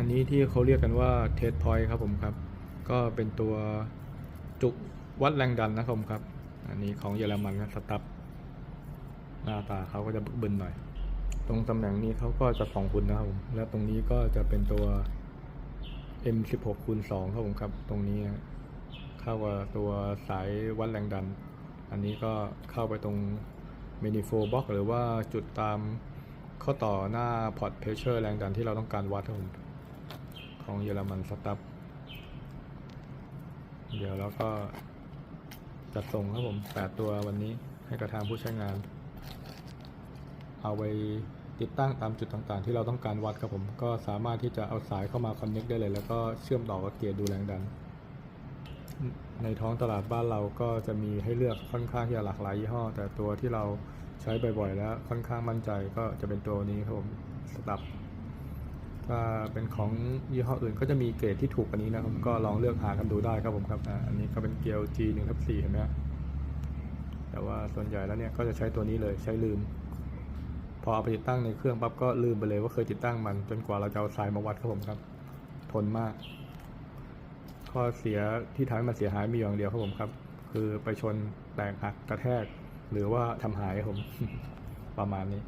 อันนี้ที่เขาเรียกกันว่าเทสพอยต์ครับผมครับ ก็เป็นตัวจุวัดแรงดันนะครับผมครับ อันนี้ของเยอรมันนะสตับหน้าตาเขาก็จะบึนหน่อย ตรงตำแหน่งนี้เขาก็จะสองคุณนะครับผมแล้วตรงนี้ก็จะเป็นตัว M16 คูณ2ครับผมครับ ตรงนี้เข้ากับตัวสายวัดแรงดัน อันนี้ก็เข้าไปตรง Manifold Box หรือว่าจุดตามข้อต่อหน้า Port Pressure แรงดันที่เราต้องการวัดครับผม ของเยอรมันสตับเดี๋ยวเราก็จัดส่งครับผม 8 ตัววันนี้ให้กับทางผู้ใช้งาน เอาไปติดตั้งตามจุดต่างๆ ที่เราต้องการวัดครับผม ก็สามารถที่จะเอาสายเข้ามาคอนเน็กได้เลย แล้วก็เชื่อมต่อกับเกียร์ดูแรงดัน ในท้องตลาดบ้านเราก็จะมีให้เลือกค่อนข้างที่จะหลากหลายยี่ห้อ แต่ตัวที่เราใช้บ่อยๆ แล้วค่อนข้างมั่นใจก็จะเป็นตัวนี้ครับผมสตับ ถ้าเป็นของยี่ห้ออื่นก็จะมีเกรดที่ถูกกว่านี้นะครับก็ลองเลือกหากันดูได้ครับผมครับอันนี้ก็เป็นเกลียว G 1ทับ4เห็นไหมแต่ว่าส่วนใหญ่แล้วเนี่ยก็จะใช้ตัวนี้เลยใช้ลืม พอเอาไปติดตั้งในเครื่องปั๊บก็ลืมไปเลยว่าเคยติดตั้งมันจนกว่าเราจะเอาสายมาวัดครับผมครับ ทนมาก ข้อเสียที่ทำให้มันเสียหายมีอย่างเดียวครับผมครับ คือไปชนแตกหักกระแทก หรือว่าทำหายครับผมประมาณนี้